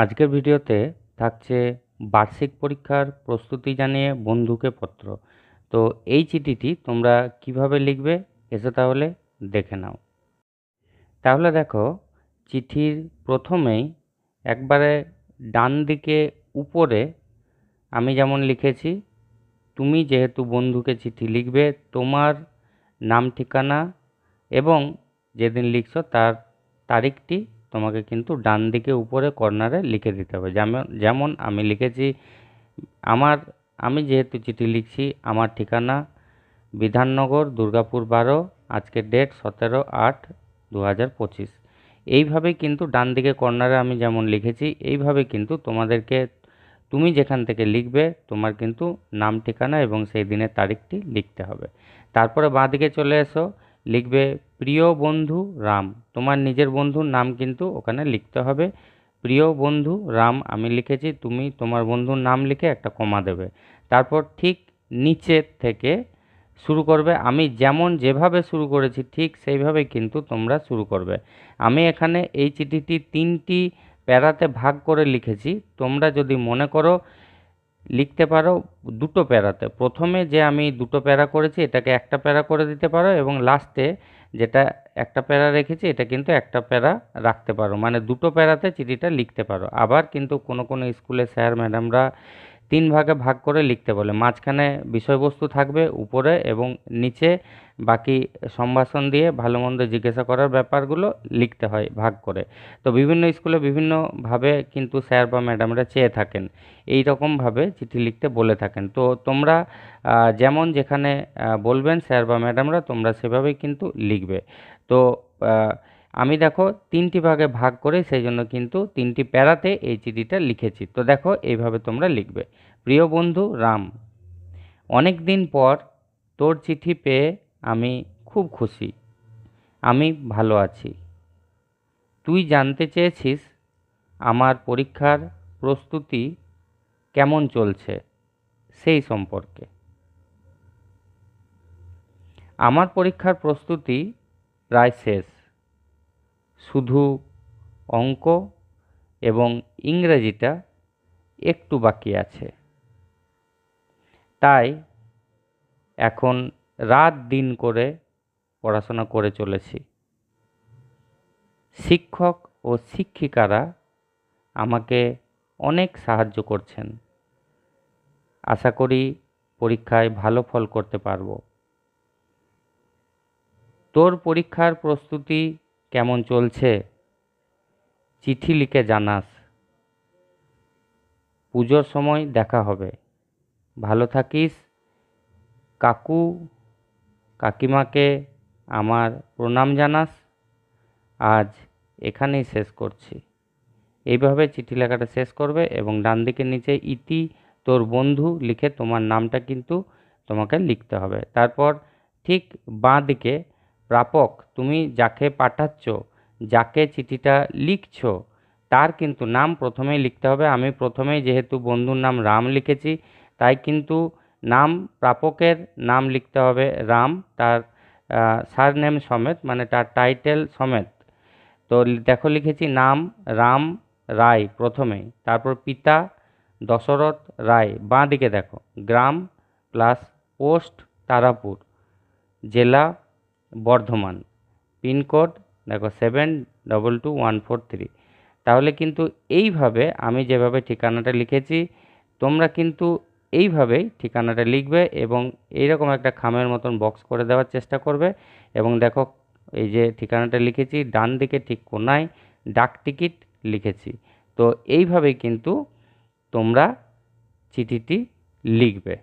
আজকের ভিডিওতে থাকছে বার্ষিক পরীক্ষার প্রস্তুতি জানিয়ে বন্ধুকে পত্র। তো এই চিঠিটি তোমরা কীভাবে লিখবে এসে তাহলে দেখে নাও। তাহলে দেখো, চিঠির প্রথমেই একবারে ডান দিকে উপরে আমি যেমন লিখেছি, তুমি যেহেতু বন্ধুকে চিঠি লিখবে, তোমার নাম ঠিকানা এবং যেদিন লিখছো তার তারিখটি তোমাকে কিন্তু ডান দিকে উপরে কর্নারে লিখে দিতে হবে। যেমন যেমন আমি লিখেছি, আমার, আমি যেহেতু চিঠি লিখছি, আমার ঠিকানা বিধাননগর, দুর্গাপুর বারো, আজকের ডেট সতেরো আট দু হাজার পঁচিশ। এইভাবেই কিন্তু ডান দিকে কর্নারে আমি যেমন লিখেছি, এইভাবে কিন্তু তোমাদেরকে, তুমি যেখান থেকে লিখবে, তোমার কিন্তু নাম, ঠিকানা এবং সেই দিনের তারিখটি লিখতে হবে। তারপরে বাঁ দিকে চলে এসো লিখবে, প্রিয় বন্ধু রাম। তোমার নিজের বন্ধুর নাম কিন্তু ওখানে লিখতে হবে। প্রিয় বন্ধু রাম, আমি লিখেছি, তুমি তোমার বন্ধুর নাম লিখে একটা কমা দেবে। তারপর ঠিক নিচের থেকে শুরু করবে, আমি যেমন যেভাবে শুরু করেছি, ঠিক সেইভাবে কিন্তু তোমরা শুরু করবে। আমি এখানে এই চিঠিটি তিনটি প্যারাতে ভাগ করে লিখেছি। তোমরা যদি মনে করো লিখতে পারো দুটো প্যারাতে। প্রথমে যে আমি দুটো প্যারা করেছি, এটাকে একটা প্যারা করে দিতে পারো এবং লাস্টে যেটা একটা প্যারা রেখেছি, এটা কিন্তু একটা প্যারা রাখতে পারো। মানে দুটো প্যারাতে চিঠিটা লিখতে পারো। আবার কিন্তু কোনো কোনো স্কুলে স্যার, ম্যাডামরা তিন ভাগে ভাগ করে লিখতে বলে। মাঝখানে বিষয়বস্তু থাকবে উপরে এবং নিচে বাকি সম্ভাষণ দিয়ে ভালো মন্দ জিজ্ঞাসা করার ব্যাপারগুলো লিখতে হয় ভাগ করে। তো বিভিন্ন স্কুলে বিভিন্নভাবে কিন্তু স্যার বা ম্যাডামরা চেয়ে থাকেন, এই রকমভাবে চিঠি লিখতে বলে থাকেন। তো তোমরা যেমন যেখানে বলবেন স্যার বা ম্যাডামরা, তোমরা সেভাবেই কিন্তু লিখবে। তো আমি দেখো তিনটি ভাগে ভাগ করে সেই জন্য কিন্তু তিনটি প্যারাতে এই চিঠিটা লিখেছি। তো দেখো এইভাবে তোমরা লিখবে। প্রিয় বন্ধু রাম অনেক দিন পর তোর চিঠি পেয়ে আমি খুব খুশি। আমি ভালো আছি। তুই জানতে চেয়েছিস আমার পরীক্ষার প্রস্তুতি কেমন চলছে সেই সম্পর্কে। আমার পরীক্ষার প্রস্তুতি প্রায় শেষ। শুধু অঙ্ক এবং ইংরেজিটা একটু বাকি আছে। তাই এখন রাত দিন করে পড়াশোনা করে চলেছি। শিক্ষক ও শিক্ষিকারা আমাকে অনেক সাহায্য করছেন। আশা করি পরীক্ষায় ভালো ফল করতে পারব। তোর পরীক্ষার প্রস্তুতি কেমন চলছে? চিঠি লিখে জানাস। পুজোর সময় দেখা হবে। ভালো থাকিস। কাকু, কাকিমাকে আমার প্রণাম জানাস। আজ এখানেই শেষ করছি। এইভাবে চিঠি লেখাটা শেষ করবে এবং ডান দিকের নিচে ইতি তোর বন্ধু লিখে তোমার নামটা কিন্তু তোমাকে লিখতে হবে। তারপর ঠিক বাঁ দিকে প্রাপক, তুমি যাকে পাঠাচ্ছ, যাকে চিঠিটা লিখছ, তার কিন্তু নাম প্রথমেই লিখতে হবে। আমি প্রথমেই যেহেতু বন্ধুর নাম রাম লিখেছি, তাই কিন্তু নাম প্রাপকের নাম লিখতে হবে রাম, তার সার নেম সমেত মানে তার টাইটেল সমেত। তো দেখো লিখেছি নাম রাম রায় প্রথমেই, তারপর পিতা দশরথ রায়, বাঁ দিকে দেখো, গ্রাম প্লাস পোস্ট তারাপুর, জেলা বর্ধমান। পিনকোড, দেখো, seven double two one four three. তাহলে কিন্তু এইভাবে আমি যেভাবে ঠিকানাটা লিখেছি, তোমরা কিন্তু এইভাবেই ঠিকানাটা লিখবে এবং এইরকম একটা খামের মতন বক্স করে দেওয়ার চেষ্টা করবে। এবং দেখো, এই যে ঠিকানাটা লিখেছি, ডান দিকে ঠিক কোনায় ডাক টিকিট লিখেছি। তো এইভাবেই কিন্তু তোমরা চিঠিটি লিখবে।